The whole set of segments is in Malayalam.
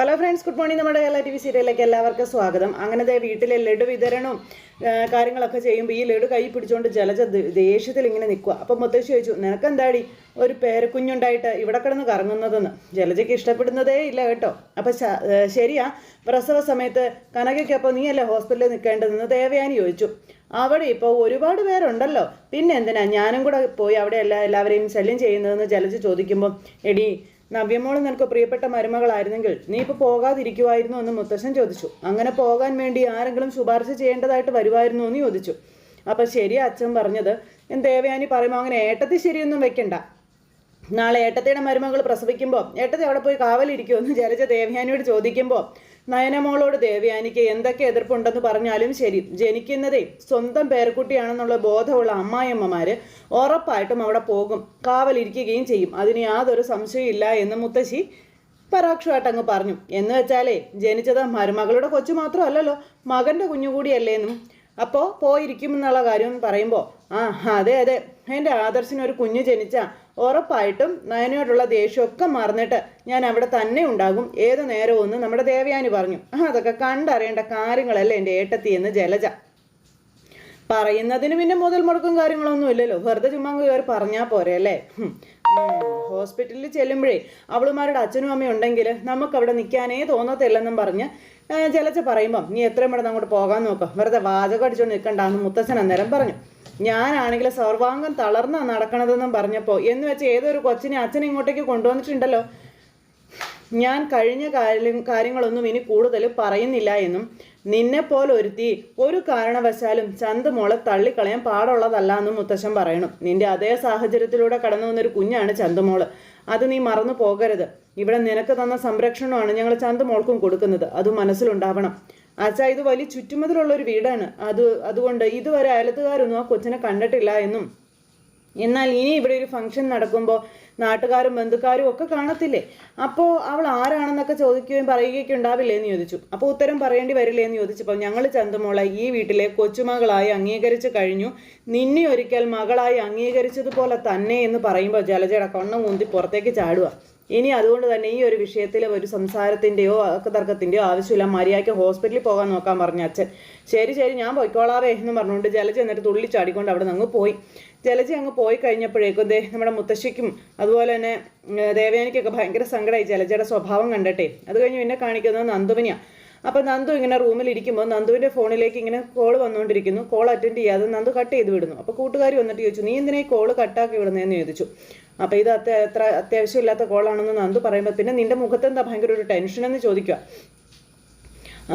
ഹലോ ഫ്രണ്ട്സ് ഗുഡ് മോർണിംഗ് നമ്മുടെ കേരള ടി വി സീരിയലിലേക്ക് എല്ലാവർക്കും സ്വാഗതം. അങ്ങനത്തെ വീട്ടിലെ ലഡു വിതരണവും കാര്യങ്ങളൊക്കെ ചെയ്യുമ്പോൾ ഈ ലഡു കൈ പിടിച്ചുകൊണ്ട് ജലജ ദേഷ്യത്തിൽ ഇങ്ങനെ നിൽക്കുക അപ്പം മുത്തശ്ശി ചോദിച്ചു നിനക്ക് എന്താടി ഒരു പേരക്കുഞ്ഞുണ്ടായിട്ട് ഇവിടെ കിടന്ന് കറങ്ങുന്നതെന്ന്? ജലജയ്ക്ക് ഇഷ്ടപ്പെടുന്നതേ ഇല്ല കേട്ടോ. അപ്പം ശ- ഏ, ശരിയാ. പ്രസവ സമയത്ത് കനകയ്ക്കപ്പോൾ നീയല്ലേ ഹോസ്പിറ്റലിൽ നിൽക്കേണ്ടതെന്ന്? ദേവയാനി ചോദിച്ചു. അവിടെ ഇപ്പോൾ ഒരുപാട് പേരുണ്ടല്ലോ. പിന്നെ എന്തിനാ? ഞാനും കൂടെ പോയി അവിടെ എല്ലാ എല്ലാവരെയും ശല്യം ചെയ്യുന്നതെന്ന് ജലജ ചോദിക്കുമ്പോൾ എടി നവ്യമോൾ നിനക്ക് പ്രിയപ്പെട്ട മരുമകളായിരുന്നെങ്കിൽ നീ ഇപ്പോൾ പോകാതിരിക്കുമായിരുന്നു എന്ന് മുത്തശ്ശൻ ചോദിച്ചു. അങ്ങനെ പോകാൻ വേണ്ടി ആരെങ്കിലും ശുപാർശ ചെയ്യേണ്ടതായിട്ട് വരുമായിരുന്നു എന്ന് ചോദിച്ചു. അപ്പം ശരി അച്ഛൻ പറഞ്ഞത് ഞാൻ ദേവയാനി പറയുമ്പോൾ അങ്ങനെ ഏട്ടത്തി ശരിയൊന്നും വെക്കണ്ട. നാളെ ഏട്ടത്തിയുടെ മരുമകൾ പ്രസവിക്കുമ്പോൾ ഏട്ടത്തി അവിടെ പോയി കാവലിരിക്കുമെന്ന് ജലജ ദേവയാനിയോട് ചോദിക്കുമ്പോൾ നയനമോളോട് ദേവയാനിക്ക് എന്തൊക്കെ എതിർപ്പുണ്ടെന്ന് പറഞ്ഞാലും ശരി. ജനിക്കുന്നതേ സ്വന്തം പേരക്കുട്ടിയാണെന്നുള്ള ബോധമുള്ള അമ്മായിയമ്മമാര് ഉറപ്പായിട്ടും അവിടെ പോകും. കാവലിരിക്കുകയും ചെയ്യും. അതിന് യാതൊരു സംശയമില്ല എന്ന് മുത്തശ്ശി പരോക്ഷമായിട്ട് അങ്ങ് പറഞ്ഞു. എന്ന് വെച്ചാലേ ജനിച്ചത് മരുമകളുടെ കൊച്ചു മാത്രമല്ലല്ലോ. മകന്റെ കുഞ്ഞുകൂടിയല്ലേന്നും. അപ്പോൾ പോയിരിക്കും എന്നുള്ള കാര്യം പറയുമ്പോൾ ആ അതെ അതെ. എന്റെ ആദർശിന് ഒരു കുഞ്ഞ് ജനിച്ച ഉറപ്പായിട്ടും നയനോടുള്ള ദേഷ്യമൊക്കെ മറന്നിട്ട് ഞാൻ അവിടെ തന്നെ ഉണ്ടാകും. ഏത് നേരവും എന്ന് നമ്മുടെ ദേവയാനി പറഞ്ഞു അതൊക്കെ കണ്ടറിയേണ്ട കാര്യങ്ങളല്ലേ എന്റെ ഏട്ടത്തി എന്ന് ജലജ. പറയുന്നതിന് പിന്നെ മുതൽ മുടക്കും കാര്യങ്ങളൊന്നും ഇല്ലല്ലോ. വെറുതെ ചുമ്മാ കയറി പറഞ്ഞാൽ പോരെ അല്ലേ. ഹോസ്പിറ്റലിൽ ചെല്ലുമ്പോഴേ അവളുമാരുടെ അച്ഛനും അമ്മയും ഉണ്ടെങ്കിൽ നമുക്ക് അവിടെ നിൽക്കാനേ തോന്നത്തില്ലെന്നും പറഞ്ഞ് ജലജ പറയുമ്പം നീ എത്രയും പെട്ടെന്ന് അങ്ങോട്ട് പോകാൻ നോക്കാം. വെറുതെ വാചകം അടിച്ചുകൊണ്ട് നിൽക്കണ്ടെന്ന് മുത്തച്ഛൻ അന്നേരം പറഞ്ഞു. ഞാനാണെങ്കിൽ സർവാംഗം തളർന്ന നടക്കണതെന്നും പറഞ്ഞപ്പോൾ എന്ന് വെച്ച് ഏതൊരു കൊച്ചിനെ അച്ഛൻ ഇങ്ങോട്ടേക്ക് കൊണ്ടുവന്നിട്ടുണ്ടല്ലോ? ഞാൻ കഴിഞ്ഞ കാര്യം കാര്യങ്ങളൊന്നും ഇനി കൂടുതൽ പറയുന്നില്ല എന്നും നിന്നെപ്പോലെ ഒരുത്തി ഒരു കാരണവശാലും ചന്തുമോളെ തള്ളിക്കളയാൻ പാടുള്ളതല്ല എന്നും മുത്തശ്ശൻ പറയണം. നിന്റെ അതേ സാഹചര്യത്തിലൂടെ കടന്നു വന്നൊരു കുഞ്ഞാണ് ചന്തുമോൾ അത് നീ മറന്നു പോകരുത്. ഇവിടെ നിനക്ക് തന്ന സംരക്ഷണമാണ് ഞങ്ങൾ ചന്തുമോൾക്കും കൊടുക്കുന്നത്. അത് മനസ്സിലുണ്ടാവണം. അച്ഛാ ഇത് വലിയ ചുറ്റുമതിലുള്ള ഒരു വീടാണ്. അത് അതുകൊണ്ട് ഇതുവരെ അയലത്തുകാരൊന്നും ആ കൊച്ചിനെ കണ്ടിട്ടില്ല എന്നും. എന്നാൽ ഇനി ഇവിടെ ഒരു ഫംഗ്ഷൻ നടക്കുമ്പോൾ നാട്ടുകാരും ബന്ധുക്കാരും ഒക്കെ കാണത്തില്ലേ? അപ്പോൾ അവൾ ആരാണെന്നൊക്കെ ചോദിക്കുകയും പറയുകയൊക്കെ ഉണ്ടാവില്ലേ എന്ന് ചോദിച്ചു. അപ്പോൾ ഉത്തരം പറയേണ്ടി വരില്ലേ എന്ന് ചോദിച്ചപ്പോൾ ഞങ്ങൾ ചന്തമോളെ ഈ വീട്ടിലെ കൊച്ചുമകളായി അംഗീകരിച്ചു കഴിഞ്ഞു. നിന്നെ ഒരിക്കൽ മകളായി അംഗീകരിച്ചതുപോലെ തന്നെ എന്ന് പറയുമ്പോൾ ജലജയുടെ കൊണ്ണം കൂന്തി പുറത്തേക്ക് ചാടുക ഇനി അതുകൊണ്ട് തന്നെ ഈ ഒരു വിഷയത്തിലെ ഒരു സംസാരത്തിന്റെയോ തർക്കത്തിന്റെയോ ആവശ്യമില്ല. മര്യാദയ്ക്ക് ഹോസ്പിറ്റലിൽ പോകാൻ നോക്കാൻ പറഞ്ഞു അച്ഛൻ. ശരി ശരി ഞാൻ പോയിക്കോളാറേ എന്ന് പറഞ്ഞുകൊണ്ട് ജലജ എന്നിട്ട് തുള്ളി ചാടിക്കൊണ്ട് അവിടെ നിന്ന് പോയി. ജലജ അങ്ങ് പോയി കഴിഞ്ഞപ്പോഴേക്കും ദേ നമ്മുടെ മുത്തശ്ശിക്കും അതുപോലെ തന്നെ ദേവയാനിക്കൊക്കെ ഭയങ്കര സങ്കടമായി ജലജയുടെ സ്വഭാവം കണ്ടട്ടെ. അത് കഴിഞ്ഞ് പിന്നെ കാണിക്കുന്നത് നന്ദുവിനെയാണ് അപ്പോൾ നന്ദു ഇങ്ങനെ റൂമിൽ ഇരിക്കുമ്പോൾ നന്ദുവിന്റെ ഫോണിലേക്ക് ഇങ്ങനെ കോൾ വന്നുകൊണ്ടിരിക്കുന്നു കോൾ അറ്റൻഡ് ചെയ്യാതെ നന്ദു കട്ട് ചെയ്ത് വിടുന്നു. അപ്പോൾ കൂട്ടുകാരി വന്നിട്ട് ചോദിച്ചു നീ എന്തിനാ ഈ കോൾ കട്ടാക്കി വിടുന്നതെന്ന് ചോദിച്ചു. അപ്പോൾ ഇത് അത്ര എത്ര അത്യാവശ്യമില്ലാത്ത കോളാണെന്ന് നന്ദു പറയുമ്പോൾ പിന്നെ നിന്റെ മുഖത്ത് എന്താ ഭയങ്കര ഒരു ടെൻഷൻ എന്ന് ചോദിക്കുക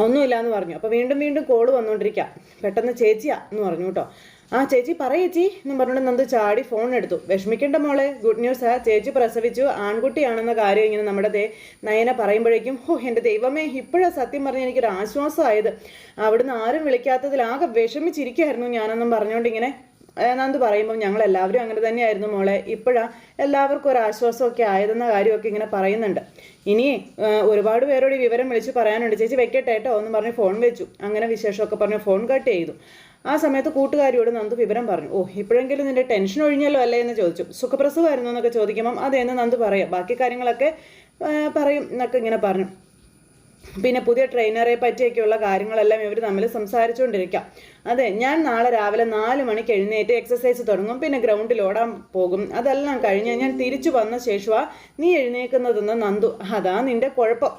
ഒന്നുമില്ല എന്ന് പറഞ്ഞു. അപ്പോൾ വീണ്ടും വീണ്ടും കോൾ വന്നുകൊണ്ടിരിക്കുക പെട്ടെന്ന് ചേച്ചിയാ എന്ന് പറഞ്ഞു കേട്ടോ. ആ ചേച്ചി പറയേച്ചി എന്ന് പറഞ്ഞുകൊണ്ട് നന്ദു ചാടി ഫോൺ എടുത്തു. വിഷമിക്കേണ്ട മോളെ. ഗുഡ് ന്യൂസ് ആ ചേച്ചി പ്രസവിച്ചു. ആൺകുട്ടിയാണെന്ന കാര്യം ഇങ്ങനെ നമ്മുടെ ദേ നയന പറയുമ്പോഴേക്കും ഓ എന്റെ ദൈവമേ ഇപ്പോഴാണ് സത്യം പറഞ്ഞ് എനിക്കൊരു ആശ്വാസമായത്. അവിടുന്ന് ആരും വിളിക്കാത്തതിൽ ആകെ വിഷമിച്ചിരിക്കുകയായിരുന്നു ഞാനെന്നും പറഞ്ഞുകൊണ്ട് ഇങ്ങനെ നന്ദു പറയുമ്പോൾ ഞങ്ങൾ എല്ലാവരും അങ്ങനെ തന്നെയായിരുന്നു മോളെ. ഇപ്പോഴാണ് എല്ലാവർക്കും ഒരു ആശ്വാസമൊക്കെ ആയതെന്ന കാര്യമൊക്കെ ഇങ്ങനെ പറയുന്നുണ്ട്. ഇനി ഒരുപാട് പേരോട് വിവരം വിളിച്ച് പറയാനുണ്ട്. ചേച്ചി വെക്കട്ടെ കേട്ടോ എന്ന് പറഞ്ഞ് ഫോൺ വെച്ചു. അങ്ങനെ വിശേഷമൊക്കെ പറഞ്ഞ് ഫോൺ കട്ട് ചെയ്തു. ആ സമയത്ത് കൂട്ടുകാരിയോട് നന്ദു വിവരം പറഞ്ഞു. ഓ ഇപ്പോഴെങ്കിലും നിന്റെ ടെൻഷൻ ഒഴിഞ്ഞല്ലോ അല്ലേ? എന്ന് ചോദിച്ചു. സുഖപ്രസവമായിരുന്നു എന്നൊക്കെ ചോദിക്കുമ്പം അതെന്ന് നന്ദു പറയാം. ബാക്കി കാര്യങ്ങളൊക്കെ പറയും എന്നൊക്കെ ഇങ്ങനെ പറഞ്ഞു. പിന്നെ പുതിയ ട്രെയിനറെ പറ്റിയൊക്കെയുള്ള കാര്യങ്ങളെല്ലാം ഇവർ തമ്മിൽ സംസാരിച്ചുകൊണ്ടിരിക്കാം അതെ ഞാൻ നാളെ രാവിലെ നാല് മണിക്ക് എഴുന്നേറ്റ് എക്സസൈസ് തുടങ്ങും. പിന്നെ ഗ്രൗണ്ടിൽ ഓടാൻ പോകും. അതെല്ലാം കഴിഞ്ഞ് ഞാൻ തിരിച്ചു വന്ന ശേഷമാ നീ എഴുന്നേൽക്കുന്നതെന്ന് നന്ദു. അതാ നിന്റെ കുഴപ്പം.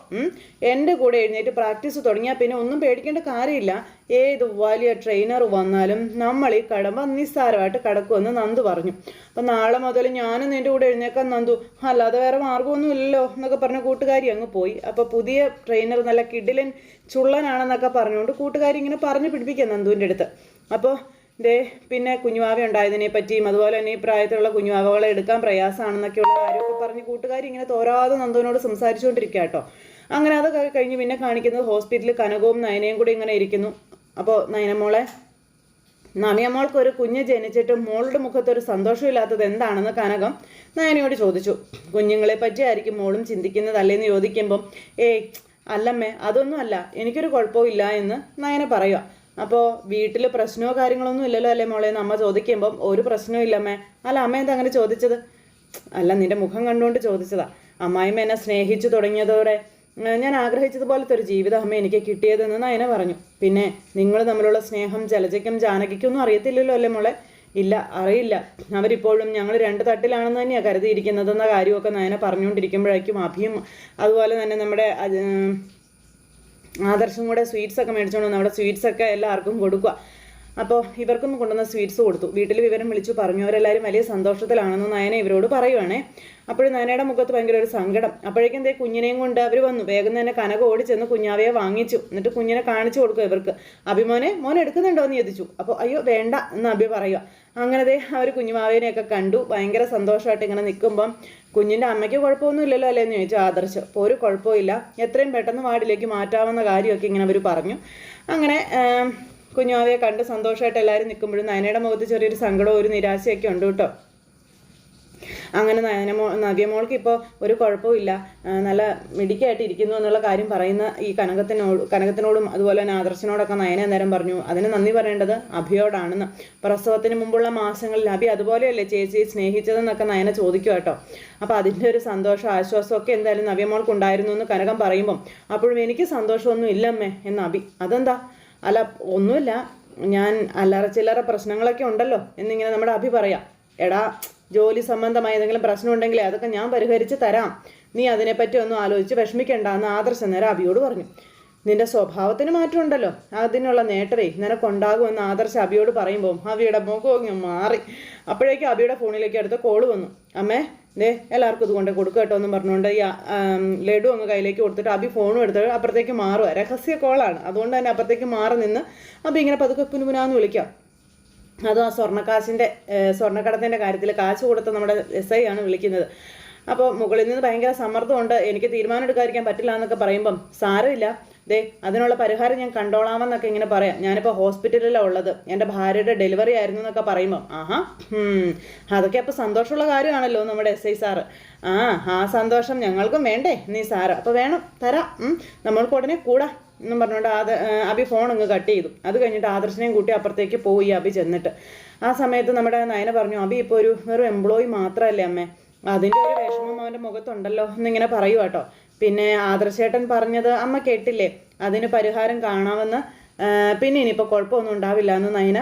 എന്റെ കൂടെ എഴുന്നേറ്റ് പ്രാക്ടീസ് തുടങ്ങിയാൽ പിന്നെ ഒന്നും പേടിക്കേണ്ട കാര്യമില്ല. ഏത് വലിയ ട്രെയിനർ വന്നാലും നമ്മൾ ഈ കടമ്പ നിസ്സാരമായിട്ട് കിടക്കുമെന്ന് നന്ദു പറഞ്ഞു. അപ്പം നാളെ മുതൽ ഞാനും നിന്റെ കൂടെ എഴുന്നേക്കാൻ നന്ദു. അല്ലാതെ വേറെ മാർഗമൊന്നും ഇല്ലല്ലോ എന്നൊക്കെ പറഞ്ഞ കൂട്ടുകാരി അങ്ങ് പോയി. അപ്പോൾ പുതിയ ട്രെയിനർ നല്ല കിഡിലൻ ചുള്ളനാണെന്നൊക്കെ പറഞ്ഞുകൊണ്ട് കൂട്ടുകാരി ഇങ്ങനെ പറഞ്ഞു പിടിപ്പിക്കുക നന്ദുവിന്റെ അടുത്ത്. അപ്പോൾ ദേ പിന്നെ കുഞ്ഞുവാവ ഉണ്ടായതിനെ പറ്റിയും അതുപോലെ തന്നെ ഈ പ്രായത്തിലുള്ള കുഞ്ഞുവാവകളെ എടുക്കാൻ പ്രയാസമാണെന്നൊക്കെയുള്ള കാര്യമൊക്കെ പറഞ്ഞ് കൂട്ടുകാർ ഇങ്ങനെ തോരാതെ നന്ദുവിനോട് സംസാരിച്ചുകൊണ്ടിരിക്കുക കേട്ടോ. അങ്ങനെ അതൊക്കെ കഴിഞ്ഞ് പിന്നെ കാണിക്കുന്നത് ഹോസ്പിറ്റലിൽ കനകവും നയനയും കൂടി ഇങ്ങനെ ഇരിക്കുന്നു. അപ്പോൾ നയനമോളെ നമിയമോൾക്ക് ഒരു കുഞ്ഞ് ജനിച്ചിട്ട് മോളുടെ മുഖത്ത് ഒരു സന്തോഷമില്ലാത്തത് എന്താണെന്ന് കനകം നയനയോട് ചോദിച്ചു. കുഞ്ഞുങ്ങളെ പറ്റിയായിരിക്കും മോളും ചിന്തിക്കുന്നതല്ലേന്ന് ചോദിക്കുമ്പം ഏയ് അല്ലമ്മേ അതൊന്നും അല്ല. എനിക്കൊരു കുഴപ്പവും ഇല്ല എന്ന് നയന പറയുക. അപ്പോൾ വീട്ടിൽ പ്രശ്നമോ കാര്യങ്ങളൊന്നും ഇല്ലല്ലോ അല്ലേ മോളെ? അമ്മ ചോദിക്കുമ്പം ഒരു പ്രശ്നവും ഇല്ലമ്മേ അല്ല അമ്മ എന്താ അങ്ങനെ ചോദിച്ചത്? അല്ല നിന്റെ മുഖം കണ്ടുകൊണ്ട് ചോദിച്ചതാ. അമ്മായിമ്മ എന്നെ സ്നേഹിച്ചു തുടങ്ങിയതോടെ ഞാൻ ആഗ്രഹിച്ചതുപോലത്തെ ഒരു ജീവിതം അമ്മ എനിക്ക് കിട്ടിയതെന്ന് നയന പറഞ്ഞു. പിന്നെ നിങ്ങൾ തമ്മിലുള്ള സ്നേഹം ജലജയ്ക്കും ജാനകിക്കും ഒന്നും അറിയത്തില്ലല്ലോ അല്ലേ മോളെ? ഇല്ല അറിയില്ല. അവരിപ്പോഴും ഞങ്ങൾ രണ്ട് തട്ടിലാണെന്ന് തന്നെയാണ് കരുതിയിരിക്കുന്നതെന്ന കാര്യമൊക്കെ നയന പറഞ്ഞുകൊണ്ടിരിക്കുമ്പോഴേക്കും അഭിയും അതുപോലെ തന്നെ നമ്മുടെ ആദർശം കൂടെ സ്വീറ്റ്സ് ഒക്കെ മേടിച്ചോണ്ട് വന്നു അവിടെ സ്വീറ്റ്സ് ഒക്കെ എല്ലാവർക്കും കൊടുക്കുക അപ്പോൾ ഇവർക്കും കൊണ്ടുവന്ന സ്വീറ്റ്സ് കൊടുത്തു. വീട്ടിൽ വിവരം വിളിച്ചു പറഞ്ഞു. അവരെല്ലാവരും വലിയ സന്തോഷത്തിലാണെന്ന് നയന ഇവരോട് പറയുവാണേ. അപ്പോഴും നയനയുടെ മുഖത്ത് ഭയങ്കര ഒരു സങ്കടം. അപ്പോഴേക്കും എന്തേ കുഞ്ഞിനെയും കൊണ്ട് അവർ വന്നു. വേഗം തന്നെ കനക ഓടി ചെന്ന് കുഞ്ഞാവയെ വാങ്ങിച്ചു. എന്നിട്ട് കുഞ്ഞിനെ കാണിച്ചു കൊടുക്കും ഇവർക്ക്. അഭിമോനെ മോൻ എടുക്കുന്നുണ്ടോ? എന്ന് ചോദിച്ചു. അപ്പോൾ അയ്യോ വേണ്ട എന്ന് അഭി പറയുക അങ്ങനെ ദേ അവർ കുഞ്ഞുമാവേനെയൊക്കെ കണ്ടു. ഭയങ്കര സന്തോഷമായിട്ട് ഇങ്ങനെ നിൽക്കുമ്പം കുഞ്ഞിന്റെ അമ്മയ്ക്ക് കുഴപ്പമൊന്നും ഇല്ലല്ലോ അല്ലേ എന്ന് ചോദിച്ചു ആദർശ്. അപ്പോൾ ഒരു കുഴപ്പമില്ല എത്രയും പെട്ടെന്ന് വാർഡിലേക്ക് മാറ്റാവുന്ന കാര്യമൊക്കെ ഇങ്ങനെ അവർ പറഞ്ഞു. അങ്ങനെ ആം, കുഞ്ഞുമാവയെ കണ്ട് സന്തോഷമായിട്ട് എല്ലാവരും നിൽക്കുമ്പോഴും നയനയുടെ മുഖത്ത് ചെറിയൊരു സങ്കടവും ഒരു നിരാശയൊക്കെ ഉണ്ട് കേട്ടോ. അങ്ങനെ നയനമോ നവ്യമോൾക്ക് ഇപ്പോൾ ഒരു കുഴപ്പമില്ല നല്ല മിടിക്കായിട്ട് ഇരിക്കുന്നു എന്നുള്ള കാര്യം പറയുന്ന ഈ കനകത്തിനോട് കനകത്തിനോടും അതുപോലെ തന്നെ ആദർശനോടൊക്കെ നയന നേരം പറഞ്ഞു അതിന് നന്ദി പറയേണ്ടത് അഭിയോടാണെന്ന്. പ്രസവത്തിന് മുമ്പുള്ള മാസങ്ങളിൽ അഭി അതുപോലെയല്ലേ ചേച്ചി സ്നേഹിച്ചതെന്നൊക്കെ നയന ചോദിക്കുക കേട്ടോ. അപ്പോൾ അതിന്റെ ഒരു സന്തോഷം ആശ്വാസമൊക്കെ എന്തായാലും നവ്യമോൾക്ക് ഉണ്ടായിരുന്നു എന്ന് കനകം പറയുമ്പം അപ്പോഴും എനിക്ക് സന്തോഷമൊന്നും ഇല്ലമ്മേ എന്ന് അഭി അതെന്താ? അല്ല ഒന്നുമില്ല. ഞാൻ അല്ലറ ചില്ലറ പ്രശ്നങ്ങളൊക്കെ ഉണ്ടല്ലോ എന്നിങ്ങനെ നമ്മുടെ അഭി പറയാം. എടാ ജോലി സംബന്ധമായ എന്തെങ്കിലും പ്രശ്നം ഉണ്ടെങ്കിൽ അതൊക്കെ ഞാൻ പരിഹരിച്ച് തരാം. നീ അതിനെപ്പറ്റി ഒന്നും ആലോചിച്ച് വിഷമിക്കേണ്ട എന്ന് ആദർശ നേരം അഭിയോട് പറഞ്ഞു. നിന്റെ സ്വഭാവത്തിന് മാറ്റമുണ്ടല്ലോ അതിനുള്ള നേട്ടവേ നിനക്കുണ്ടാകുമെന്ന് ആദർശ അഭിയോട് പറയുമ്പോൾ അബിയുടെ മുഖം മാറി. അപ്പോഴേക്കും അഭിയുടെ ഫോണിലേക്ക് അടുത്ത കോൾ വന്നു. അമ്മേ ദേ എല്ലാവർക്കും ഇത് കൊണ്ട് കൊടുക്കുക കേട്ടോ എന്നും പറഞ്ഞുകൊണ്ട് ഈ ലഡു അങ്ങ് കയ്യിലേക്ക് കൊടുത്തിട്ട് അഭി ഫോണും എടുത്തിട്ട് അപ്പുറത്തേക്ക് മാറുക രഹസ്യ കോളാണ്. അതുകൊണ്ട് തന്നെ അപ്പുറത്തേക്ക് മാറി നിന്ന് അഭി ഇങ്ങനെ പതുക്കെ കുനുകുനാന്ന് വിളിക്കാം അതും ആ സ്വർണക്കാശിന്റെ സ്വർണക്കടത്തിന്റെ കാര്യത്തിൽ കാശ് കൊടുത്ത നമ്മുടെ എസ് ഐ ആണ് വിളിക്കുന്നത്. അപ്പോൾ മുകളിൽ നിന്ന് ഭയങ്കര സമ്മർദ്ദമുണ്ട്. എനിക്ക് തീരുമാനം എടുക്കാതിരിക്കാൻ പറ്റില്ല എന്നൊക്കെ പറയുമ്പം സാരമില്ല. ദേ അതിനുള്ള പരിഹാരം ഞാൻ കണ്ടോളാമെന്നൊക്കെ ഇങ്ങനെ പറയാം. ഞാനിപ്പോൾ ഹോസ്പിറ്റലിലാണ് ഉള്ളത്. എന്റെ ഭാര്യയുടെ ഡെലിവറി ആയിരുന്നു എന്നൊക്കെ പറയുമ്പോൾ ആഹാ അതൊക്കെ അപ്പോൾ സന്തോഷമുള്ള കാര്യമാണല്ലോ നമ്മുടെ എസ് ഐ സാറ്. ആ ആ സന്തോഷം ഞങ്ങൾക്കും വേണ്ടേ നീ സാറ്. അപ്പോൾ വേണം തരാം നമ്മൾക്ക് ഉടനെ കൂടാ എന്നും പറഞ്ഞുകൊണ്ട് ആദ അബി ഫോൺ അങ്ങ് കട്ട് ചെയ്തു. അത് കഴിഞ്ഞിട്ട് ആദർശനെയും കൂട്ടി അപ്പുറത്തേക്ക് പോയി അഭി ചെന്നിട്ട്. ആ സമയത്ത് നമ്മുടെ നയന പറഞ്ഞു അഭി ഇപ്പോൾ ഒരു വെറും എംപ്ലോയി മാത്രമല്ലേ അമ്മേ? അതിന്റെ ഒരു വിഷമം അവന്റെ മുഖത്തുണ്ടല്ലോ എന്നിങ്ങനെ പറയുക കേട്ടോ പിന്നെ ആദർശേട്ടൻ പറഞ്ഞത് അമ്മ കേട്ടില്ലേ? അതിന് പരിഹാരം കാണാമെന്ന്. പിന്നെ ഇനിയിപ്പോൾ കുഴപ്പമൊന്നും ഉണ്ടാവില്ല എന്ന് നയന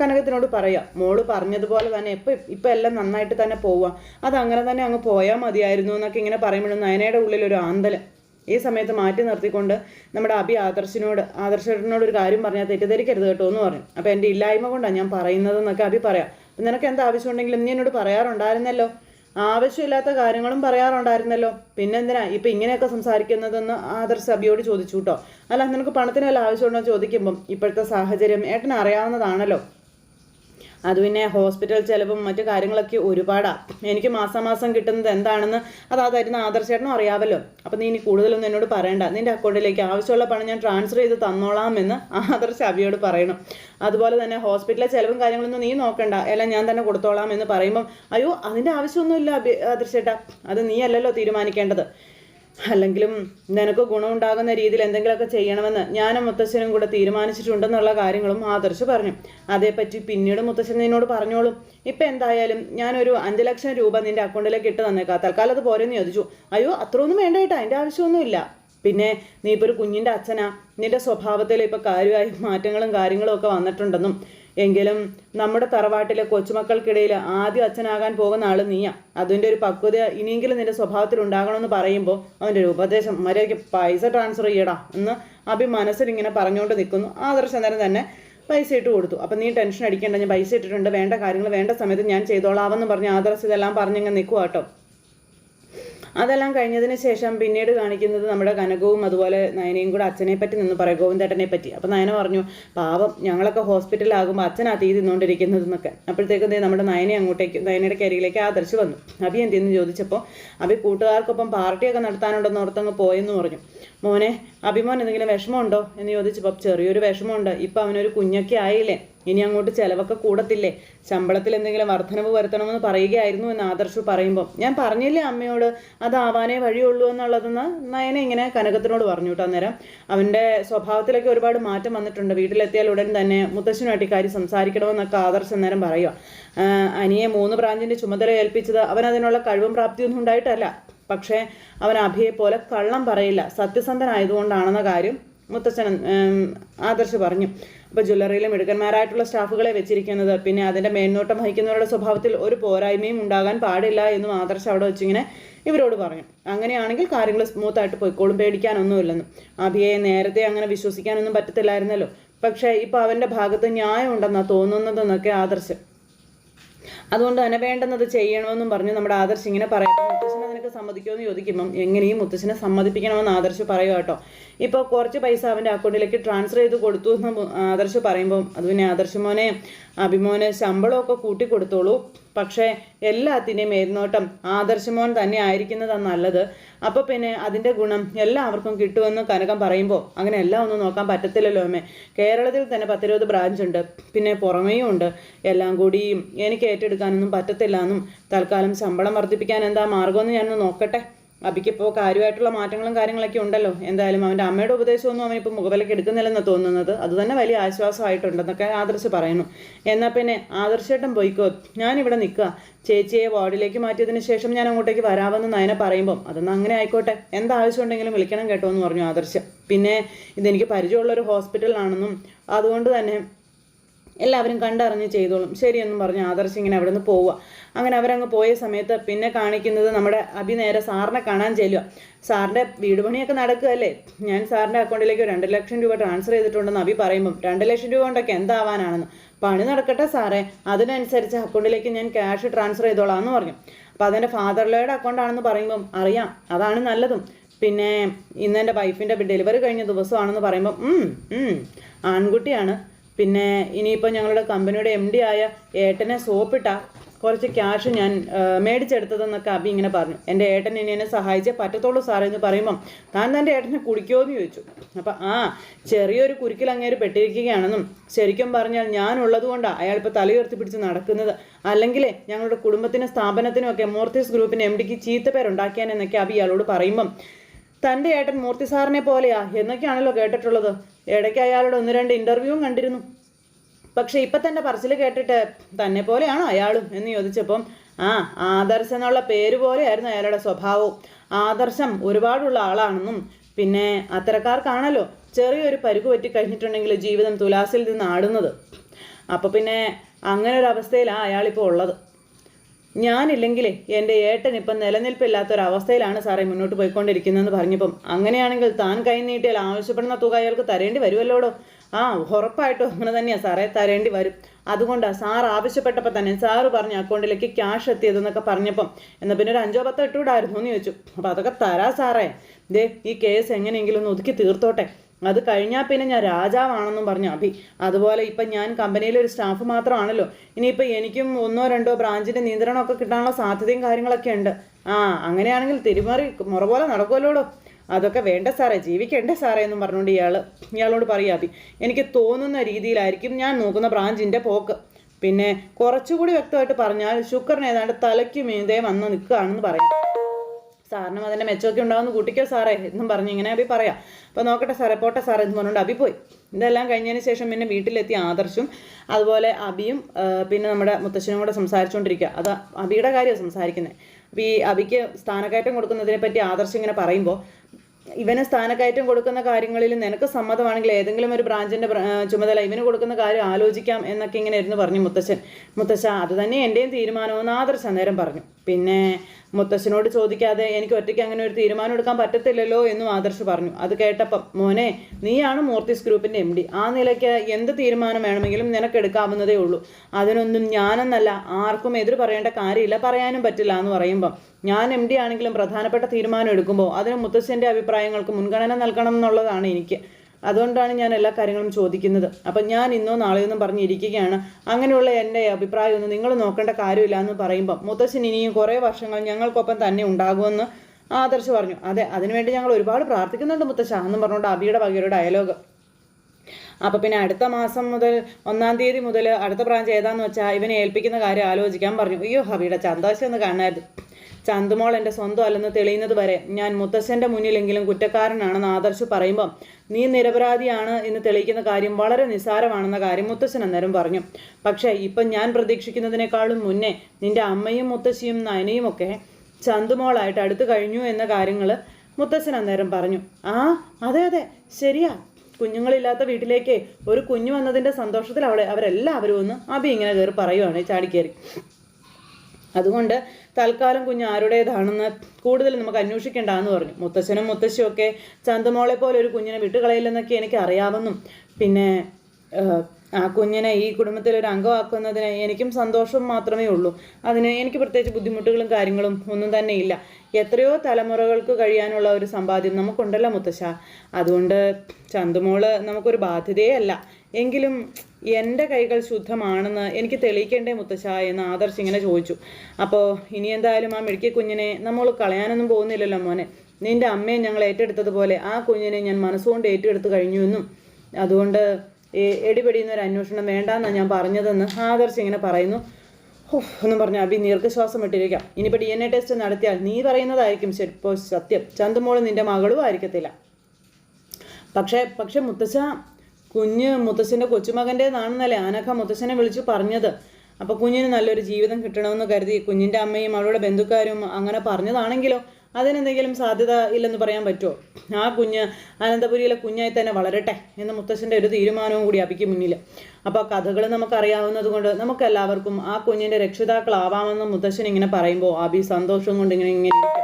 കനകത്തിനോട് പറയാം. മോൾ പറഞ്ഞതുപോലെ തന്നെ ഇപ്പം ഇപ്പം എല്ലാം നന്നായിട്ട് തന്നെ പോവാം. അത് അങ്ങനെ തന്നെ അങ്ങ് പോയാൽ മതിയായിരുന്നു എന്നൊക്കെ ഇങ്ങനെ പറയുമ്പോഴും നയനയുടെ ഉള്ളിൽ ഒരു ആന്തൽ ഈ സമയത്ത് മാറ്റി നിർത്തിക്കൊണ്ട് നമ്മുടെ അഭി ആദർശിനോട് ആദർശനോട് ഒരു കാര്യം പറഞ്ഞാൽ തെറ്റിദ്ധരിക്കരുത് കേട്ടോ എന്ന് പറഞ്ഞു. അപ്പോൾ എന്റെ ഇല്ലായ്മ കൊണ്ടാണ് ഞാൻ പറയുന്നതെന്നൊക്കെ അഭി പറയാം. അപ്പം നിനക്ക് എന്താ ആവശ്യമുണ്ടെങ്കിലും നീ എന്നോട് പറയാറുണ്ടായിരുന്നല്ലോ? ആവശ്യമില്ലാത്ത കാര്യങ്ങളും പറയാറുണ്ടായിരുന്നല്ലോ. പിന്നെന്തിനാ ഇപ്പം ഇങ്ങനെയൊക്കെ സംസാരിക്കുന്നതെന്ന് ആദർശ് അബിയോട് ചോദിച്ചു കേട്ടോ. അല്ല നിനക്ക് പണത്തിന് വല്ല ആവശ്യമുണ്ടോ ചോദിക്കുമ്പം ഇപ്പോഴത്തെ സാഹചര്യം ഏട്ടന് അറിയാവുന്നതാണല്ലോ. അത് പിന്നെ ഹോസ്പിറ്റൽ ചിലവും മറ്റു കാര്യങ്ങളൊക്കെ ഒരുപാടാ. എനിക്ക് മാസം മാസം കിട്ടുന്നത് എന്താണെന്ന് അത് ആ തരുന്ന ആദർശേട്ടനും അറിയാമല്ലോ അപ്പം നീ ഇനി കൂടുതലൊന്നും എന്നോട് പറയണ്ട. നിന്റെ അക്കൗണ്ടിലേക്ക് ആവശ്യമുള്ള പണം ഞാൻ ട്രാൻസ്ഫർ ചെയ്ത് തന്നോളാമെന്ന് ആദർശ് അവിയോട് പറയണം. അതുപോലെ തന്നെ ഹോസ്പിറ്റലിലെ ചിലവും കാര്യങ്ങളൊന്നും നീ നോക്കണ്ട. എല്ലാം ഞാൻ തന്നെ കൊടുത്തോളാം എന്ന് പറയുമ്പം അയ്യോ അതിന്റെ ആവശ്യമൊന്നുമില്ല ആദർശേട്ടാ. അത് നീ അല്ലല്ലോ തീരുമാനിക്കേണ്ടത്. അല്ലെങ്കിലും നിനക്ക് ഗുണമുണ്ടാകുന്ന രീതിയിൽ എന്തെങ്കിലുമൊക്കെ ചെയ്യണമെന്ന് ഞാനും മുത്തശ്ശനും കൂടെ തീരുമാനിച്ചിട്ടുണ്ടെന്നുള്ള കാര്യങ്ങളും ആദർശ് പറഞ്ഞു. അതേപ്പറ്റി പിന്നീട് മുത്തശ്ശൻ നിന്നോട് പറഞ്ഞോളും. ഇപ്പം എന്തായാലും ഞാനൊരു അഞ്ച് ലക്ഷം രൂപ നിന്റെ അക്കൗണ്ടിലേക്ക് ഇട്ട് തന്നേക്കാം. തൽക്കാലം അത് പോരെന്ന് ചോദിച്ചു. അയ്യോ അത്രയൊന്നും വേണ്ട അതിന്റെ ആവശ്യമൊന്നുമില്ല. പിന്നെ നീ ഇപ്പോൾ ഒരു കുഞ്ഞിന്റെ അച്ഛനാ. നിന്റെ സ്വഭാവത്തിൽ ഇപ്പോൾ കാര്യമായി മാറ്റങ്ങളും കാര്യങ്ങളും ഒക്കെ വന്നിട്ടുണ്ടെന്നും എങ്കിലും നമ്മുടെ തറവാട്ടിലെ കൊച്ചുമക്കൾക്കിടയിൽ ആദ്യം അച്ഛനാകാൻ പോകുന്ന ആൾ നീയാ. അതിന്റെ ഒരു പക്വത ഇനിയെങ്കിലും നിന്റെ സ്വഭാവത്തിൽ ഉണ്ടാകണമെന്ന് പറയുമ്പോൾ അവന്റെ ഒരു ഉപദേശം മര്യാദയ്ക്ക് പൈസ ട്രാൻസ്ഫർ ചെയ്യടാ എന്ന് അഭി മനസ്സിൽ ഇങ്ങനെ പറഞ്ഞുകൊണ്ട് നിൽക്കുന്നു. ആദർശ നേരം തന്നെ പൈസ ഇട്ട് കൊടുത്തു. അപ്പം നീ ടെൻഷൻ അടിക്കേണ്ട ഞാൻ പൈസ ഇട്ടിട്ടുണ്ട് വേണ്ട കാര്യങ്ങൾ വേണ്ട സമയത്ത് ഞാൻ ചെയ്തോളാമെന്ന് പറഞ്ഞ് ആദർശ ഇതെല്ലാം പറഞ്ഞിങ്ങനെ നിൽക്കുക കേട്ടോ. അതെല്ലാം കഴിഞ്ഞതിന് ശേഷം പിന്നീട് കാണിക്കുന്നത് നമ്മുടെ കനകവും അതുപോലെ നയനയും കൂടെ അച്ഛനെ പറ്റി നിന്ന് പറയും ഗോവിന്ദേട്ടനെ പറ്റി. അപ്പം നയന പറഞ്ഞു പാവം ഞങ്ങളൊക്കെ ഹോസ്പിറ്റലിലാകുമ്പോൾ അച്ഛനാ തീ തിന്നുകൊണ്ടിരിക്കുന്നത് എന്നൊക്കെ അപ്പോഴത്തേക്കും നമ്മുടെ നയനെ അങ്ങോട്ടേക്ക് നയനയുടെ കരികിലേക്ക് ആദർശ് വന്നു. അഭി എന്തെന്ന് ചോദിച്ചപ്പോൾ അഭി കൂട്ടുകാർക്കൊപ്പം പാർട്ടിയൊക്കെ നടത്താനുണ്ടെന്ന് ഓർത്തങ്ങ് പോയെന്ന് പറഞ്ഞു. മോനെ അഭിമോൻ എന്തെങ്കിലും വിഷമമുണ്ടോ? എന്ന് ചോദിച്ചപ്പോൾ ചെറിയൊരു വിഷമമുണ്ട്. ഇപ്പം അവനൊരു കുഞ്ഞൊക്കെ ആയില്ലേ? ഇനി അങ്ങോട്ട് ചിലവൊക്കെ കൂടത്തില്ലേ? ശമ്പളത്തിൽ എന്തെങ്കിലും വർധനവ് വരുത്തണമെന്ന് പറയുകയായിരുന്നു എന്ന് ആദർശ് പറയുമ്പോൾ ഞാൻ പറഞ്ഞില്ലേ അമ്മയോട് അതാവാനേ വഴിയുള്ളൂ എന്നുള്ളതെന്ന്? നയന ഇങ്ങനെ കനകത്തിനോട് പറഞ്ഞു കേട്ടോ അന്നേരം. അവന്റെ സ്വഭാവത്തിലൊക്കെ ഒരുപാട് മാറ്റം വന്നിട്ടുണ്ട്. വീട്ടിലെത്തിയാൽ ഉടൻ തന്നെ മുത്തശ്ശനുമായിട്ട് ഇക്കാര്യം സംസാരിക്കണമെന്നൊക്കെ ആദർശ് അന്നേരം പറയുക അനിയെ മൂന്ന് ബ്രാഞ്ചിന്റെ ചുമതല ഏൽപ്പിച്ചത് അവൻ അതിനുള്ള കഴിവും പ്രാപ്തിയൊന്നും ഉണ്ടായിട്ടല്ല. പക്ഷേ അവൻ അഭിയെ പോലെ കള്ളം പറയില്ല. സത്യസന്ധനായതുകൊണ്ടാണെന്ന കാര്യം മുത്തച്ഛൻ ഉം, ആദർശ് പറഞ്ഞു. അപ്പോൾ ജ്വല്ലറിയിലെ മിടുക്കന്മാരായിട്ടുള്ള സ്റ്റാഫുകളെ വെച്ചിരിക്കുന്നത് പിന്നെ അതിന്റെ മേൽനോട്ടം വഹിക്കുന്നവരുടെ സ്വഭാവത്തിൽ ഒരു പോരായ്മയും ഉണ്ടാകാൻ പാടില്ല എന്നും ആദർശ് അവിടെ വെച്ചിങ്ങനെ ഇവരോട് പറഞ്ഞു. അങ്ങനെയാണെങ്കിൽ കാര്യങ്ങൾ സ്മൂത്തായിട്ട് പോയിക്കോളും പേടിക്കാനൊന്നുമില്ലെന്നും. അഭിയെ നേരത്തെ അങ്ങനെ വിശ്വസിക്കാനൊന്നും പറ്റത്തില്ലായിരുന്നല്ലോ. പക്ഷേ ഇപ്പോൾ അവന്റെ ഭാഗത്ത് ന്യായമുണ്ടെന്നാണ് തോന്നുന്നതെന്നൊക്കെ ആദർശ്. അതുകൊണ്ട് തന്നെ വേണ്ടുന്നത് ചെയ്യണമെന്നും പറഞ്ഞു നമ്മുടെ ആദർശ് ഇങ്ങനെ പറയാം അപ്പോൾ മുത്തശ്ശനെ നിനക്ക് സമ്മതിക്കുമെന്ന് ചോദിക്കുമ്പം എങ്ങനെയും മുത്തശ്ശനെ സമ്മതിപ്പിക്കണമെന്ന് ആദർശ് പറയുക കേട്ടോ. ഇപ്പോൾ കുറച്ച് പൈസ അവന്റെ അക്കൗണ്ടിലേക്ക് ട്രാൻസ്ഫർ ചെയ്ത് കൊടുത്തു എന്ന് ആദർശ പറയുമ്പം അത് പിന്നെ ആദർശ് മോനെ അഭിമോനെ ശമ്പളമൊക്കെ കൂട്ടി കൊടുത്തോളൂ. പക്ഷേ എല്ലാത്തിന്റെയും മേൽനോട്ടം ആദർശമോൻ തന്നെ ആയിരിക്കുന്നതാണ് നല്ലത്. അപ്പോൾ പിന്നെ അതിന്റെ ഗുണം എല്ലാവർക്കും കിട്ടുമെന്ന് കനകം പറയുമ്പോൾ അങ്ങനെ എല്ലാം ഒന്നും നോക്കാൻ പറ്റത്തില്ലല്ലോ അമ്മേ. കേരളത്തിൽ തന്നെ പത്തിരുപത് ബ്രാഞ്ച് ഉണ്ട്. പിന്നെ പുറമേയും ഉണ്ട്. എല്ലാം കൂടി എനിക്ക് ഏറ്റെടുക്കാനൊന്നും പറ്റത്തില്ല എന്നും തൽക്കാലം ശമ്പളം വർദ്ധിപ്പിക്കാൻ എന്താ മാർഗമെന്ന് ഞാനൊന്ന് നോക്കട്ടെ. അബിക്കിപ്പോൾ കാര്യമായിട്ടുള്ള മാറ്റങ്ങളും കാര്യങ്ങളൊക്കെ ഉണ്ടല്ലോ. എന്തായാലും അവന്റെ അമ്മയുടെ ഉപദേശമൊന്നും അവനിപ്പോൾ മുഖവിലക്ക് എടുക്കുന്നില്ലെന്ന് തോന്നുന്നത്. അത് തന്നെ വലിയ ആശ്വാസമായിട്ടുണ്ടെന്നൊക്കെ ആദർശ് പറയുന്നു. എന്നാൽ പിന്നെ ആദർശേട്ടൻ പോയിക്കോ. ഞാനിവിടെ നിൽക്കുക. ചേച്ചിയെ വാർഡിലേക്ക് മാറ്റിയതിന് ശേഷം ഞാൻ അങ്ങോട്ടേക്ക് വരാമെന്ന് നയന പറയുമ്പം അതൊന്നും അങ്ങനെ ആയിക്കോട്ടെ. എന്താവശ്യം ഉണ്ടെങ്കിലും വിളിക്കണം കേട്ടോ എന്ന് പറഞ്ഞു ആദർശ്. പിന്നെ ഇതെനിക്ക് പരിചയമുള്ളൊരു ഹോസ്പിറ്റലാണെന്നും അതുകൊണ്ട് തന്നെ എല്ലാവരും കണ്ടറിഞ്ഞ് ചെയ്തോളും. ശരിയെന്നും പറഞ്ഞ് ആദർശ് ഇങ്ങനെ അവിടെ നിന്ന് പോവുക. അങ്ങനെ അവരങ്ങ് പോയ സമയത്ത് പിന്നെ കാണിക്കുന്നത് നമ്മുടെ അഭി നേരെ സാറിനെ കാണാൻ ചെല്ലുക സാറിന്റെ വീട് പണിയൊക്കെ നടക്കുകയല്ലേ? ഞാൻ സാറിന്റെ അക്കൗണ്ടിലേക്ക് രണ്ട് ലക്ഷം രൂപ ട്രാൻസ്ഫർ ചെയ്തിട്ടുണ്ടെന്ന് അഭി പറയുമ്പം രണ്ട് ലക്ഷം രൂപ കൊണ്ടൊക്കെ എന്താവാനാണെന്ന്. പണി നടക്കട്ടെ സാറേ അതിനനുസരിച്ച് അക്കൗണ്ടിലേക്ക് ഞാൻ ക്യാഷ് ട്രാൻസ്ഫർ ചെയ്തോളാം എന്ന് പറഞ്ഞു. അപ്പോൾ അതെന്റെ ഫാദർലോയുടെ അക്കൗണ്ടാണെന്ന് പറയുമ്പം അറിയാം അതാണ് നല്ലതും. പിന്നെ ഇന്ന് എന്റെ വൈഫിന്റെ ഡെലിവറി കഴിഞ്ഞ ദിവസമാണെന്ന് പറയുമ്പം ആൺകുട്ടിയാണ്. പിന്നെ ഇനിയിപ്പോൾ ഞങ്ങളുടെ കമ്പനിയുടെ എം ഡി ആയ ഏട്ടനെ സോപ്പിട്ട. കുറച്ച് ക്യാഷ് ഞാൻ മേടിച്ചെടുത്തതെന്നൊക്കെ അബി ഇങ്ങനെ പറഞ്ഞു. എന്റെ ഏട്ടൻ ഇനി എന്നെ സഹായിച്ചേ പറ്റത്തുള്ളൂ സാറേ എന്ന് പറയുമ്പം താൻ തന്റെ ഏട്ടനെ കുടിക്കുമോ എന്ന് ചോദിച്ചു. അപ്പം ആ ചെറിയൊരു കുരുക്കിൽ അങ്ങേര് പെട്ടിരിക്കുകയാണെന്നും ശരിക്കും പറഞ്ഞാൽ ഞാനുള്ളത് കൊണ്ടാണ് അയാൾ ഇപ്പോൾ തലയുയർത്തി പിടിച്ച് നടക്കുന്നത്. അല്ലെങ്കിലേ ഞങ്ങളുടെ കുടുംബത്തിനും സ്ഥാപനത്തിനും ഒക്കെ മൂർത്തിസ് ഗ്രൂപ്പിന് എം ഡിക്ക് ചീത്ത പേരുണ്ടാക്കിയാനെന്നൊക്കെ അബി അയാളോട് പറയുമ്പം തന്റെ ഏട്ടൻ മൂർത്തി സാറിനെ പോലെയാ? എന്നൊക്കെയാണല്ലോ കേട്ടിട്ടുള്ളത്. ഇടയ്ക്ക് അയാളുടെ ഒന്ന് രണ്ട് ഇന്റർവ്യൂവും കണ്ടിരുന്നു. പക്ഷെ ഇപ്പം തന്നെ പറച്ചിൽ കേട്ടിട്ട് തന്നെ പോലെയാണോ അയാളും എന്ന് ചോദിച്ചപ്പം ആ ആദർശം എന്നുള്ള പേര് പോലെയായിരുന്നു അയാളുടെ സ്വഭാവവും. ആദർശം ഒരുപാടുള്ള ആളാണെന്നും പിന്നെ അത്തരക്കാർക്കാണല്ലോ ചെറിയൊരു പരുക്ക് പറ്റി കഴിഞ്ഞിട്ടുണ്ടെങ്കിൽ ജീവിതം തുലാസിൽ നിന്ന് ആടുന്നത്. അപ്പോൾ പിന്നെ അങ്ങനെ ഒരു അവസ്ഥയിലാണ് അയാളിപ്പോൾ ഉള്ളത്. ഞാനില്ലെങ്കിലേ എന്റെ ഏട്ടൻ ഇപ്പം നിലനിൽപ്പില്ലാത്തൊരവസ്ഥയിലാണ് സാറേ മുന്നോട്ട് പോയിക്കൊണ്ടിരിക്കുന്നതെന്ന് പറഞ്ഞപ്പം അങ്ങനെയാണെങ്കിൽ താൻ കൈ നീട്ടിയാൽ ആവശ്യപ്പെടുന്ന തുക അയാൾക്ക് തരേണ്ടി വരുമല്ലോടോ ആ ഉറപ്പായിട്ടും അങ്ങനെ തന്നെയാണ് സാറേ തരേണ്ടി വരും. അതുകൊണ്ടാണ് സാർ ആവശ്യപ്പെട്ടപ്പോൾ തന്നെ സാറ് പറഞ്ഞ അക്കൗണ്ടിലേക്ക് ക്യാഷ് എത്തിയതെന്നൊക്കെ പറഞ്ഞപ്പം എന്നാൽ പിന്നെ ഒരു അഞ്ചോ പത്തോ ഇട്ടുകൂടായിരുന്നു എന്ന് ചോദിച്ചു. അപ്പോൾ അതൊക്കെ തരാ സാറേ. ദേ ഈ കേസ് എങ്ങനെയെങ്കിലും ഒന്ന് ഒതുക്കി തീർത്തോട്ടെ. അത് കഴിഞ്ഞാൽ പിന്നെ ഞാൻ രാജാവാണെന്നും പറഞ്ഞു അഭി. അതുപോലെ ഇപ്പം ഞാൻ കമ്പനിയിലെ ഒരു സ്റ്റാഫ് മാത്രമാണല്ലോ. ഇനിയിപ്പോൾ എനിക്കും ഒന്നോ രണ്ടോ ബ്രാഞ്ചിന്റെ നിയന്ത്രണമൊക്കെ കിട്ടാനുള്ള സാധ്യതയും കാര്യങ്ങളൊക്കെ ഉണ്ട്. ആ അങ്ങനെയാണെങ്കിൽ തിരുമാറി മുറ പോലെ നടക്കുമല്ലോടോ അതൊക്കെ വേണ്ട സാറേ ജീവിക്കണ്ടേ സാറേ എന്നും പറഞ്ഞുകൊണ്ട് ഇയാൾ ഇയാളോട് പറയാതി എനിക്ക് തോന്നുന്ന രീതിയിലായിരിക്കും ഞാൻ നോക്കുന്ന ബ്രാഞ്ചിന്റെ പോക്ക്. പിന്നെ കുറച്ചുകൂടി വ്യക്തമായിട്ട് പറഞ്ഞാൽ ശുക്രൻ ഏതാണ്ട് തലയ്ക്ക് മീതെ വന്ന് നിൽക്കുകയാണെന്ന് പറയാം. സാറിനും അതിന്റെ മെച്ചമൊക്കെ ഉണ്ടാവുന്ന കൂട്ടിക്കോ സാറേ എന്നും പറഞ്ഞ് ഇങ്ങനെ അഭി പറയാം. അപ്പോൾ നോക്കട്ടെ സാറേ പോട്ടെ സാറേ എന്ന് പറഞ്ഞുകൊണ്ട് അഭി പോയി. ഇതെല്ലാം കഴിഞ്ഞതിന് ശേഷം പിന്നെ വീട്ടിലെത്തി ആദർശും അതുപോലെ അബിയും പിന്നെ നമ്മുടെ മുത്തശ്ശനും കൂടെ സംസാരിച്ചുകൊണ്ടിരിക്കുക. അത് അബിയുടെ കാര്യമാണ് സംസാരിക്കുന്നത്. അപ്പോൾ ഈ അബിക്ക് സ്ഥാനക്കയറ്റം കൊടുക്കുന്നതിനെ പറ്റി ആദർശം ഇങ്ങനെ പറയുമ്പോൾ ഇവന് സ്ഥാനക്കയറ്റം കൊടുക്കുന്ന കാര്യങ്ങളിൽ നിനക്ക് സമ്മതമാണെങ്കിൽ ഏതെങ്കിലും ഒരു ബ്രാഞ്ചിന്റെ ചുമതല ഇവന് കൊടുക്കുന്ന കാര്യം ആലോചിക്കാം എന്നൊക്കെ ഇങ്ങനെ ഇരുന്ന് പറഞ്ഞു മുത്തശ്ശൻ. മുത്തശ്ശ അത് തന്നെ എന്റെയും തീരുമാനമെന്ന് ആദർശ നേരം പറഞ്ഞു. പിന്നെ മുത്തശ്ശനോട് ചോദിക്കാതെ എനിക്ക് ഒറ്റയ്ക്ക് അങ്ങനെ ഒരു തീരുമാനം എടുക്കാൻ പറ്റത്തില്ലല്ലോ എന്നും ആദർശ് പറഞ്ഞു. അത് കേട്ടപ്പം മോനെ നീയാണ് മൂർത്തിസ് ഗ്രൂപ്പിന്റെ എം ഡി ആ നിലയ്ക്ക് എന്ത് തീരുമാനം വേണമെങ്കിലും നിനക്ക് എടുക്കാവുന്നതേ ഉള്ളൂ. അതിനൊന്നും ഞാനെന്നല്ല ആർക്കും എതിർ പറയേണ്ട കാര്യമില്ല പറയാനും പറ്റില്ല എന്ന് പറയുമ്പം ഞാൻ എം ഡി ആണെങ്കിലും പ്രധാനപ്പെട്ട തീരുമാനം എടുക്കുമ്പോൾ അതിന് മുത്തശ്ശന്റെ അഭിപ്രായങ്ങൾക്ക് മുൻഗണന നൽകണം എന്നുള്ളതാണ് എനിക്ക്. അതുകൊണ്ടാണ് ഞാൻ എല്ലാ കാര്യങ്ങളും ചോദിക്കുന്നത്. അപ്പം ഞാൻ ഇന്നോ നാളെയോ എന്നും പറഞ്ഞിരിക്കുകയാണ്. അങ്ങനെയുള്ള എന്റെ അഭിപ്രായമൊന്നും നിങ്ങൾ നോക്കേണ്ട കാര്യമില്ല എന്ന് പറയുമ്പം മുത്തശ്ശൻ ഇനിയും കുറേ വർഷങ്ങൾ ഞങ്ങൾക്കൊപ്പം തന്നെ ഉണ്ടാകുമെന്ന് ആദർശ് പറഞ്ഞു. അതെ അതിനുവേണ്ടി ഞങ്ങൾ ഒരുപാട് പ്രാർത്ഥിക്കുന്നുണ്ട് മുത്തശ്ശ എന്നും പറഞ്ഞുകൊണ്ട് അബിയുടെ വകയുടെ ഡയലോഗ്. അപ്പോൾ പിന്നെ അടുത്ത മാസം മുതൽ ഒന്നാം തീയതി മുതൽ അടുത്ത ബ്രാഞ്ച് ഏതാന്ന് വെച്ചാൽ ഇവനെ ഏൽപ്പിക്കുന്ന കാര്യം ആലോചിക്കാൻ പറഞ്ഞു. അയ്യോ ഹബിയുടെ ചന്തോശം ഒന്ന് കാണായിരുന്നു ചന്തുമോൾ എന്റെ സ്വന്തം അല്ലെന്ന് തെളിയുന്നത് വരെ ഞാൻ മുത്തശ്ശന്റെ മുന്നിലെങ്കിലും കുറ്റക്കാരനാണെന്ന് ആദർശ് പറയുമ്പം നീ നിരപരാധിയാണ് എന്ന് തെളിയിക്കുന്ന കാര്യം വളരെ നിസാരമാണെന്ന കാര്യം മുത്തശ്ശൻ അന്നേരം പറഞ്ഞു. പക്ഷേ ഇപ്പം ഞാൻ പ്രതീക്ഷിക്കുന്നതിനേക്കാളും മുന്നേ നിന്റെ അമ്മയും മുത്തശ്ശിയും നയനയും ഒക്കെ ചന്തുമോളായിട്ട് അടുത്തു കഴിഞ്ഞു എന്ന കാര്യങ്ങൾ മുത്തശ്ശൻ അന്നേരം പറഞ്ഞു. ആ അതെ അതെ ശരിയാ. കുഞ്ഞുങ്ങളില്ലാത്ത വീട്ടിലേക്ക് ഒരു കുഞ്ഞു വന്നതിന്റെ സന്തോഷത്തിൽ അവിടെ അവരെല്ലാവരും ഒന്ന് അഭി ഇങ്ങനെ കയറി പറയുവാണ് ചാടിക്കയറി അതുകൊണ്ട് തൽക്കാലം കുഞ്ഞ് ആരുടേതാണെന്ന് കൂടുതൽ നമുക്ക് അന്വേഷിക്കേണ്ടെന്ന് പറഞ്ഞു. മുത്തശ്ശനും മുത്തശ്ശിയും ഒക്കെ ചന്തമോളെ പോലെ ഒരു കുഞ്ഞിനെ വിട്ടുകളയില്ലെന്നൊക്കെ എനിക്ക് അറിയാമെന്നും പിന്നെ ആ കുഞ്ഞിനെ ഈ കുടുംബത്തിൽ ഒരു അംഗമാക്കുന്നതിന് എനിക്കും സന്തോഷം മാത്രമേ ഉള്ളൂ. അതിന് എനിക്ക് പ്രത്യേകിച്ച് ബുദ്ധിമുട്ടുകളും കാര്യങ്ങളും ഒന്നും തന്നെ ഇല്ല. എത്രയോ തലമുറകൾക്ക് കഴിയാനുള്ള ഒരു സമ്പാദ്യം നമുക്കുണ്ടല്ലോ മുത്തശ്ശ. അതുകൊണ്ട് ചന്തുമോൾ നമുക്കൊരു ബാധ്യതയേ അല്ല. എങ്കിലും എന്റെ കൈകൾ ശുദ്ധമാണെന്ന് എനിക്ക് തെളിയിക്കേണ്ടേ മുത്തശ്ശ എന്ന് ആദർശ് ഇങ്ങനെ ചോദിച്ചു. അപ്പോൾ ഇനി എന്തായാലും ആ മിടുക്കി കുഞ്ഞിനെ നമ്മൾ കളയാനൊന്നും പോകുന്നില്ലല്ലോ മോനെ. നിന്റെ അമ്മയെ ഞങ്ങൾ ഏറ്റെടുത്തതുപോലെ ആ കുഞ്ഞിനെ ഞാൻ മനസ്സുകൊണ്ട് ഏറ്റെടുത്ത് കഴിഞ്ഞു എന്നും. അതുകൊണ്ട് എടിപിടിയുന്ന ഒരു അന്വേഷണം വേണ്ടാന്നാണ് ഞാൻ പറഞ്ഞതെന്ന് ആദർശ് ഇങ്ങനെ പറയുന്നു. എന്നും പറഞ്ഞ് അഭി ദീർഘശ്വാസം ഇട്ടിരിക്കാം ഇനിയിപ്പോൾ ഡി എൻ എ ടെസ്റ്റ് നടത്തിയാൽ നീ പറയുന്നതായിരിക്കും ശരിപ്പോൾ സത്യം. ചന്തുമോൾ നിന്റെ മകളും ആയിരിക്കത്തില്ല പക്ഷേ പക്ഷേ മുത്തശ്ശ കുഞ്ഞ് മുത്തശ്ശന്റെ കൊച്ചുമകന്റേതാണെന്നല്ലേ ആനക്ക മുത്തശ്ശനെ വിളിച്ചു പറഞ്ഞത്. അപ്പോൾ കുഞ്ഞിന് നല്ലൊരു ജീവിതം കിട്ടണമെന്ന് കരുതി കുഞ്ഞിന്റെ അമ്മയും അവളുടെ ബന്ധുക്കാരും അങ്ങനെ പറഞ്ഞതാണെങ്കിലോ? അതിനെന്തെങ്കിലും സാധ്യത ഇല്ലെന്ന് പറയാൻ പറ്റുമോ ആ കുഞ്ഞ് അനന്തപുരിയിലെ കുഞ്ഞായി തന്നെ വളരട്ടെ എന്ന് മുത്തശ്ശന്റെ ഒരു തീരുമാനവും കൂടി അപ്പിക്ക് മുന്നിൽ അപ്പോൾ കഥകൾ നമുക്കറിയാവുന്നത് കൊണ്ട് നമുക്കെല്ലാവർക്കും ആ കുഞ്ഞിന്റെ രക്ഷിതാക്കളാവാമെന്ന് മുത്തശ്ശൻ ഇങ്ങനെ പറയുമ്പോൾ അബി സന്തോഷം കൊണ്ട് ഇങ്ങനെ ഇങ്ങനെ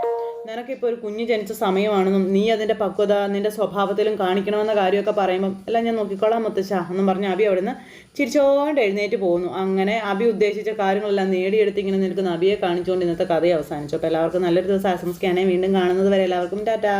നിനക്കിപ്പോൾ ഒരു കുഞ്ഞ് ജനിച്ച സമയമാണെന്നും നീ അതിന്റെ പക്വത നിന്റെ സ്വഭാവത്തിലും കാണിക്കണമെന്ന കാര്യമൊക്കെ പറയുമ്പം എല്ലാം ഞാൻ നോക്കിക്കോളാം മുത്തശ്ശ എന്നും പറഞ്ഞ് അബി അവിടുന്ന് ചിരിച്ചോണ്ട് എഴുന്നേറ്റ് പോകുന്നു. അങ്ങനെ അബി ഉദ്ദേശിച്ച കാര്യങ്ങളെല്ലാം നേടിയെടുത്ത് ഇങ്ങനെ നിൽക്കുന്ന അഭിയെ കാണിച്ചുകൊണ്ട് ഇന്നത്തെ കഥയെ അവസാനിച്ചു. അപ്പോൾ എല്ലാവർക്കും നല്ലൊരു ദിവസം ആശംസിക്കാനേ വീണ്ടും കാണുന്നത് വരെ എല്ലാവർക്കും ടാറ്റാ.